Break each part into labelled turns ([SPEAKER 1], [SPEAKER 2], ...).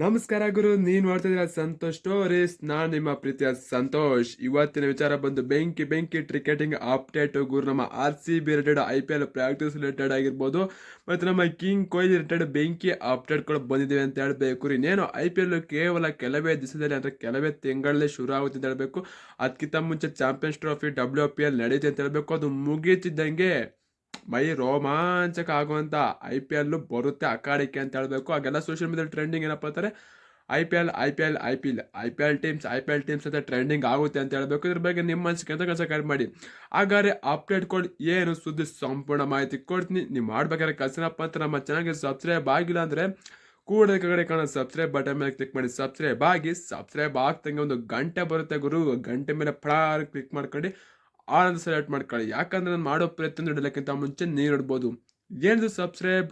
[SPEAKER 1] ನಮಸ್ಕಾರ ಗುರು, ನೀನ್ ಇದೀರಾ ಸಂತೋಷ್ ಸ್ಟೋರೀಸ್ ನಾನು ನಿಮ್ಮ ಪ್ರೀತಿಯ ಸಂತೋಷ್. ಇವತ್ತಿನ ವಿಚಾರ ಬಂದು ಬೆಂಕಿ ಬೆಂಕಿ ಕ್ರಿಕೆಟಿಂಗ್ ಅಪ್ಡೇಟ್ ಗುರು. ನಮ್ಮ R C B related I P L practice related ಆಗಿರ್ಬೋದು, ಮತ್ತು ನಮ್ಮ ಕಿಂಗ್ ಕೊಹ್ಲಿ ರಿಲೇಟೆಡ್ ಬೆಂಕಿ ಅಪ್ಡೇಟ್ಗಳು ಬಂದಿದ್ದೇವೆ ಅಂತ ಹೇಳ್ಬೇಕು ಇನ್ನೇನು ಐ ಪಿ ಎಲ್ ಕೇವಲ ಕೆಲವೇ ದಿವಸದಲ್ಲಿ ಅಂದರೆ ಕೆಲವೇ ತಿಂಗಳಲ್ಲೇ ಶುರು ಆಗುತ್ತೆ ಅಂತ ಹೇಳ್ಬೇಕು. ಅದಕ್ಕಿಂತ ಮುಂಚೆ Champions Trophy W P L ನಡೆಯುತ್ತೆ ಅಂತ ಹೇಳ್ಬೇಕು. ಅದು ಮುಗೀತಿದ್ದಂಗೆ ಮೈ ರೋಮಾಂಚಕ ಆಗುವಂಥ ಐ ಪಿ ಎಲ್ ಬರುತ್ತೆ ಅಕಾಡಿಕೆ ಅಂತ ಹೇಳಬೇಕು. ಹಾಗೆಲ್ಲ ಸೋಷಿಯಲ್ ಮೀಡಿಯಾ ಟ್ರೆಂಡಿಂಗ್ ಏನಪ್ಪ ಅಂತಾರೆ I P L I P L I P L I P L teams I P L teams ಅಂತ ಟ್ರೆಂಡಿಂಗ್ ಆಗುತ್ತೆ ಅಂತ ಹೇಳಬೇಕು. ಇದ್ರ ಬಗ್ಗೆ ನಿಮ್ಮ ಅನಿಸಿಕೆ ಅಂತ ಕೆಲಸ ಕಟ್ ಮಾಡಿ. ಹಾಗಾದ್ರೆ ಅಪ್ಡೇಟ್ ಕೊಡಿ ಏನು ಸುದ್ದಿ ಸಂಪೂರ್ಣ ಮಾಹಿತಿ ಕೊಡ್ತೀನಿ. ನೀವು ಮಾಡ್ಬೇಕಾದ್ರೆ ಕಲ್ಸಿನಪ್ಪ ಅಂತ ನಮ್ಮ ಚಾನಲ್ಗೆ ಸಬ್ಸ್ಕ್ರೈಬ್ ಆಗಿಲ್ಲ ಅಂದರೆ ಕೂಡ ಕಡೆ ಕಾಣೋ ಸಬ್ಸ್ಕ್ರೈಬ್ ಬಟನ್ ಮೇಲೆ ಕ್ಲಿಕ್ ಮಾಡಿ. ಸಬ್ಸ್ಕ್ರೈಬ್ ಆಗಿ ಸಬ್ಸ್ಕ್ರೈಬ್ ಆಗ್ತಂಗೆ ಒಂದು ಗಂಟೆ ಬರುತ್ತೆ ಗುರು. ಗಂಟೆ ಮೇಲೆ ಫಳಾರ್ ಕ್ಲಿಕ್ ಮಾಡ್ಕೊಂಡು ಆನಂದ ಸೆಲೆಕ್ಟ್ ಮಾಡ್ಕೊಳ್ಳಿ. ಯಾಕಂದ್ರೆ ನಾನು ಮಾಡೋ ಪ್ರಯತ್ನ ಇಡಲಿಕ್ಕಿಂತ ಮುಂಚೆ ನೀರು ನೋಡ್ಬೋದು ಏನ್ರಿ ಸಬ್ಸ್ಕ್ರೈಬ್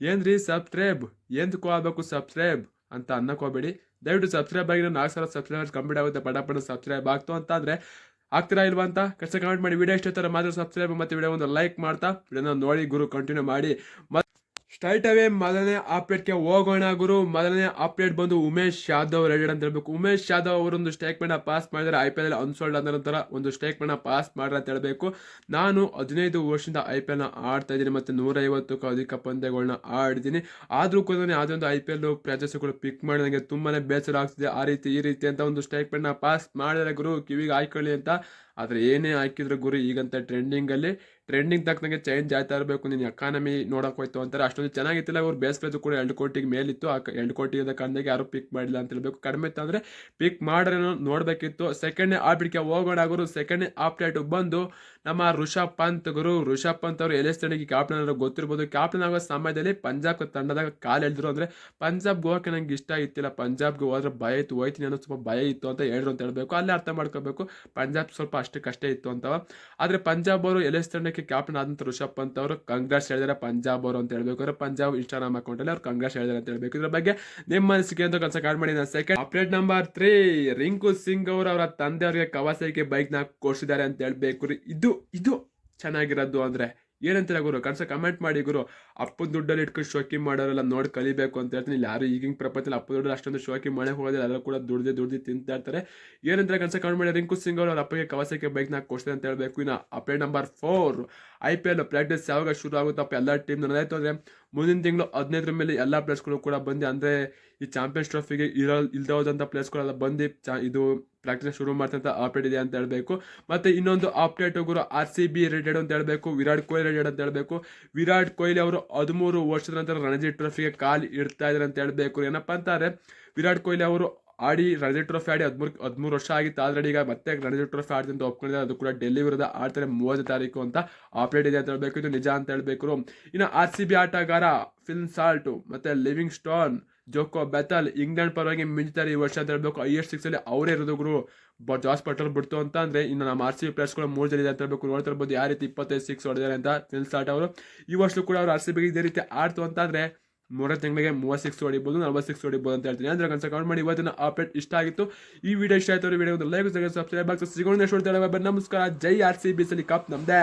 [SPEAKER 1] ಏನ್ರಿ ಸಬ್ಸ್ಕ್ರೈಬ್ ಎಂದಕ್ಕೂ ಆಗಬೇಕು ಸಬ್ಸ್ಕ್ರೈಬ್ ಅಂತ ಅನ್ನಕೋಬೇಡಿ ದಯವಿಟ್ಟು ಸಬ್ಸ್ಕ್ರೈಬ್ ಆಗಿ ನಾಲ್ಕು ಸಾವಿರ ಸಬ್ಸ್ಕ್ರೈಬರ್ಸ್ ಕಂಪ್ಲೀಟ್ ಆಗುತ್ತೆ. ಪಟ ಪಟ ಸಬ್ಸ್ಕ್ರೈಬ್ ಆಗ್ತು ಅಂತ ಅಂದರೆ ಆಗ್ತೀರಾ ಇಲ್ವಾ ಅಂತ ಕಷ್ಟ ಕಮೆಂಟ್ ಮಾಡಿ. ವಿಡಿಯೋ ಇಷ್ಟ ಮಾತ್ರ ಸಬ್ಸ್ಕ್ರೈಬ್ ಮತ್ತು ವಿಡಿಯೋ ಒಂದು ಲೈಕ್ ಮಾಡ್ತಾ. ವಿಡಿಯೋನ ನೋಡಿ, ಗುರು ಕಂಟಿನ್ಯೂ ಮಾಡಿ. ಸ್ಟ್ರೈಟ್ ಅವೇ ಮೊದಲನೇ ಅಪ್ಡೇಟ್ಗೆ ಹೋಗೋಣ ಗುರು. ಮೊದಲನೇ ಅಪ್ಡೇಟ್ ಬಂದು ಉಮೇಶ್ ಯಾದವ್ ರೆಡಿ ಅಂತ ಹೇಳ್ಬೇಕು. ಉಮೇಶ್ ಯಾದವ್ ಅವರೊಂದು ಸ್ಟೇಟ್ಮೆಂಟ್ ಪಾಸ್ ಮಾಡಿದರೆ ಐ ಪಿ ಎಲ್ ಅನ್ಸೋಲ್ಡ್ ಆದ ನಂತರ ಒಂದು ಸ್ಟೇಟ್ಮೆಂಟ್ ಪಾಸ್ ಮಾಡ್ರೆ ಅಂತ ಹೇಳ್ಬೇಕು. ನಾನು ಹದಿನೈದು ವರ್ಷದಿಂದ ಐ ಪಿ ಎಲ್ನ ಆಡ್ತಾ ಇದ್ದೀನಿ ಮತ್ತು ನೂರೈವತ್ತಕ್ಕೂ ಅಧಿಕ ಪಂದ್ಯಗಳನ್ನ ಆಡಿದ್ದೀನಿ. ಆದರೂ ಕೂಡ ಯಾವುದೊಂದು ಐ ಪಿ ಎಲ್ ಪಿಕ್ ಮಾಡಿ ನನಗೆ ತುಂಬಾನೇ ಬೇಸರ ಆಗ್ತಿದೆ. ಆ ರೀತಿ, ಈ ರೀತಿ ಅಂತ ಒಂದು ಸ್ಟೇಟ್ಮೆಂಟ್ನ ಪಾಸ್ ಮಾಡಿದರೆ ಗುರು, ಕಿವಿಗೆ ಹಾಕೊಳ್ಳಿ ಅಂತ ಆದರೆ ಏನೇ ಹಾಕಿದ್ರು ಗುರು, ಈಗಂತ ಟ್ರೆಂಡಿಂಗಲ್ಲಿ ಟ್ರೆಂಡಿಂಗ್ ತಕ್ಕಂಗೆ ಚೇಂಜ್ ಆಗ್ತಾ ಇರಬೇಕು. ನಿನ್ನ ಎಕಾನಮಿ ನೋಡೋಕೆ ಹೋಯ್ತು ಅಂತಾರೆ. ಅಷ್ಟೊಂದು ಚೆನ್ನಾಗಿತ್ತಿಲ್ಲ. ಅವ್ರು ಬೇಸ್ಬೇಕು ಕೂಡ ಎರಡು ಕೋಟಿಗೆ ಮೇಲಿತ್ತು. ಆ ಎರಡು ಕೋಟಿ ಇದ್ದ ಕಾರಣದಾಗ ಯಾರು ಪಿಕ್ ಮಾಡಿಲ್ಲ ಅಂತ ಹೇಳಬೇಕು. ಕಡಿಮೆ ಇತ್ತು ಅಂದರೆ ಪಿಕ್ ಮಾಡ್ರೆ ನೋಡಬೇಕಿತ್ತು. ಸೆಕೆಂಡ್ನೇ ಆಪ್ಡೇಟ್ಗೆ ಹೋಗೋಣ ಗುರು. ಸೆಕೆಂಡ್ನೇ ಅಪ್ಡೇಟ್ ಬಂದು ನಮ್ಮ ಋಷಭ್ ಪಂತ್ ಗುರು. ಋಷಭ್ ಪಂತ್ ಅವರು ಎಲ್ ಕ್ಯಾಪ್ಟನ್ ಅನ್ನೋ ಗೊತ್ತಿರ್ಬೋದು. ಕ್ಯಾಪ್ಟನ್ ಆಗೋ ಸಮಯದಲ್ಲಿ ಪಂಜಾಬ್ ತಂಡದಾಗ ಕಾಲು ಎಳೆದ್ರು ಅಂದರೆ ಪಂಜಾಬ್ಗೆ ಗೋವಾಕ್ಕೆ ನಂಗೆ ಇಷ್ಟ ಇತ್ತಿಲ್ಲ. ಪಂಜಾಬ್ಗೆ ಹೋದ್ರೆ ಭಯ ಇತ್ತು. ಹೋಯ್ತೀನಿ ಅನ್ನೋ ಸ್ವಲ್ಪ ಭಯ ಇತ್ತು ಅಂತ ಹೇಳಿದ್ರು ಅಂತ ಹೇಳಬೇಕು. ಅಲ್ಲೇ ಅರ್ಥ ಮಾಡ್ಕೋಬೇಕು. ಪಂಜಾಬ್ ಸ್ವಲ್ಪ ಅಷ್ಟಕ್ಕಷ್ಟೇ ಇತ್ತು ಅಂತವ. ಆದರೆ ಪಂಜಾಬ್ ಅವರು ಎಲೆಸ್ ತಂಡಕ್ಕೆ ಕ್ಯಾಪ್ಟನ್ ಆದಂಥ ಋಷಭ್ ಪಂತ್ ಅವರು ಕಂಗ್ರಾಟ್ಸ್ ಹೇಳಿದಾರೆ ಪಂಜಾಬ್ ಅವರು ಅಂತ ಹೇಳ್ಬೇಕು. ಪಂಜಾಬ್ ಇನ್ಸ್ಟಾಗ್ರಾಮ್ ಅಕೌಂಟಲ್ಲಿ ಅವ್ರು ಕಂಗ್ರಾಟ್ಸ್ ಹೇಳಿದಾರೆ ಅಂತ ಹೇಳ್ಬೇಕು. ಇದ್ರ ಬಗ್ಗೆ ನಿಮ್ಮ ಅನಿಸಿಕೆ ಅಂತ ಕೆಲಸ ಕಾರ್ಡ್ ಮಾಡಿ ನಾನು second update number three Rinku Singh ಅವರು ಅವರ ತಂದೆಯವರಿಗೆ ಬೈಕ್ ಬೈಕ್ನ ಕೊಡಿಸಿದ್ದಾರೆ ಅಂತ ಹೇಳ್ಬೇಕು ಇದು ಇದು ಚೆನ್ನಾಗಿರೋದು ಅಂದರೆ ಏನಂತೀರ ಗುರು? ಕನ್ಸ ಕಮೆಂಟ್ ಮಾಡಿ ಗುರು. ಅಪ್ಪನ ದುಡ್ಡಲ್ಲಿ ಇಟ್ಕೊಂಡು ಶೋಕಿ ಮಾಡೋರೆಲ್ಲ ನೋಡಿ ಕಲಿಬೇಕು ಅಂತ ಹೇಳ್ತೀನಿ. ಇಲ್ಲಿ ಯಾರು ಈಗಿನ ಪ್ರಪಂಚದಲ್ಲಿ ಅಪ್ಪ ದುಡ್ಡು ಅಷ್ಟೊಂದು ಶೋಕಿ ಮಾಡಕ್ಕೆ ಹೋಗೋದಿಲ್ಲ. ಎಲ್ಲ ಕೂಡ ದುಡ್ದು ದುಡ್ದು ತಿಂತಾ ಇರ್ತಾರೆ. ಏನಂತಾರೆ ಕನ್ಸ ಕಮೆಂಟ್ ಮಾಡಿ? ರಿಂಕು ಸಿಂಗ್ ಅವರು ಅಪ್ಪಗೆ ಕವಾಸಕ್ಕೆ ಬೈಕ್ನ ಕೊಡ್ತೀನಿ ಅಂತ ಹೇಳಬೇಕು. ಇನ್ನು update number four I P L practice ಯಾವಾಗ ಶುರು ಆಗುತ್ತಪ್ಪ ಎಲ್ಲ ಟೀಮ್ ನನ್ನದಾಯ್ತು ಅಂದರೆ ಮುಂದಿನ ತಿಂಗಳು ಹದಿನೈದರ ಮೇಲೆ ಎಲ್ಲ ಪ್ಲೇಸ್ಗಳು ಕೂಡ ಬಂದು ಅಂದರೆ ಈ ಚಾಂಪಿಯನ್ಸ್ ಟ್ರೋಫಿಗೆ ಇರೋ ಇಲ್ದೇ ಹೋದಂಥ ಪ್ಲೇಸ್ಗಳೆಲ್ಲ ಬಂದು ಚಾ ಇದು ಪ್ರಾಕ್ಟೀಸ್ ಶುರು ಮಾಡ್ತಂತ ಅಪ್ಡೇಟ್ ಇದೆ ಅಂತ ಹೇಳಬೇಕು. ಮತ್ತು ಇನ್ನೊಂದು ಅಪ್ಡೇಟ್ ಗುರು ಆರ್ ಸಿ ಬಿ ರಿಲೇಟೆಡ್ ಅಂತ ಹೇಳಬೇಕು, ವಿರಾಟ್ ಕೊಹ್ಲಿ ರಿಲೇಟೆಡ್ ಅಂತ ಹೇಳಬೇಕು. ವಿರಾಟ್ ಕೊಹ್ಲಿ ಅವರು ಹದಿಮೂರು ವರ್ಷದ ನಂತರ ರಣಜಿ ಟ್ರೋಫಿಗೆ ಕಾಲು ಇಡ್ತಾ ಇದ್ದಾರೆ ಅಂತ ಹೇಳಬೇಕು. ಏನಪ್ಪ ಅಂತಾರೆ, ವಿರಾಟ್ ಕೊಹ್ಲಿ ಅವರು ಆಡಿ ರಣಜಿ ಟ್ರೋಫಿ ಆಡಿ ಹದಿಮೂರು ಹದಿಮೂರು ವರ್ಷ ಆಗಿತ್ತು. ಆಲ್ರೆಡಿ ಈಗ ಮತ್ತೆ ರಣಜಿ ಟ್ರೋಫಿ ಆಡ್ತಂತ ಒಪ್ಕೊಂಡಿದ್ದಾರೆ. ಅದು ಕೂಡ ಡೆಲ್ಲಿ ವಿರುದ್ಧ ಆಡ್ತಾರೆ ಮೂವತ್ತು ತಾರೀಕು ಅಂತ ಅಪ್ಡೇಟ್ ಇದೆ ಅಂತ ಹೇಳಬೇಕು. ಇದು ನಿಜ ಅಂತ ಹೇಳಬೇಕು ಇನ್ನು ಆರ್ ಸಿ ಬಿ ಆಟಗಾರ ಫಿಲ್ಮ್ ಸಾಲ್ಟು, ಮತ್ತು Livingstone Jacob Bethell England ಪರವಾಗಿ ಮಿಂಚ್ತಾರೆ ಈ ವರ್ಷ ಅಂತ ಹೇಳ್ಬೇಕು. ಐ ಎಸ್ ಸಿಕ್ಸ್ ಅಲ್ಲಿ ಅವರೇ ಇರೋದು ಗುರು. ಬಟ್ ಜಾಸ್ ಪಟಲ್ ಬಿಡ್ತು ಅಂತ ಅಂದ್ರೆ ಇನ್ನು ನಮ್ಮ ಆರ್ ಸಿ ಬಿ ಪ್ಲೇಸ್ಗಳು ಮೂರು ಜನ ಇದೆ ಅಂತ ಹೇಳ್ಬೇಕು. ನೋಡ್ತಾ ಇರ್ಬೋದು ಯಾವ ರೀತಿ ಇಪ್ಪತ್ತೈದು ಸಿಕ್ಸ್ ಹೊಡೆದಾರೆ ಅಂತ ಸ್ಟಾರ್ಟ್ ಅವರು. ಈ ವರ್ಷ ಕೂಡ ಅವರು ಆರ್ ಸಿ ಬಿಗೆ ಇದೇ ರೀತಿ ಆಡ್ತು ಅಂತ ಅಂದ್ರೆ ಮೂರನೇ ತಿಂಗಳಿಗೆ ಮೂವತ್ತು ಸಿಕ್ಸ್ ಹೊಡಿಬೋದು, ನಲ್ವತ್ತು ಸಿಕ್ಸ್ ಹೊಡಿಬೋದು ಅಂತ ಹೇಳ್ತೀನಿ. ಅಂದ್ರೆ ಕನ್ಸ ಕಮೆಂಟ್ ಮಾಡಿ. ಇವತ್ತಿನ ಅಪ್ಡೇಟ್ ಇಷ್ಟ ಆಗಿತ್ತು. ಈ ವಿಡಿಯೋ ಇಷ್ಟ ಆಯ್ತು ವಿಡಿಯೋ ಒಂದು ಲೈಕ್ ಸಬ್ಸ್ಕ್ರೈಬ್ ಆಗ್ತದೆ ಸಿಗೋಣ. ನಮಸ್ಕಾರ. ಜೈ ಆರ್ ಸಿ ಬಿ ಸಲಿ ಕಪ್ ನಮ್ದೇ.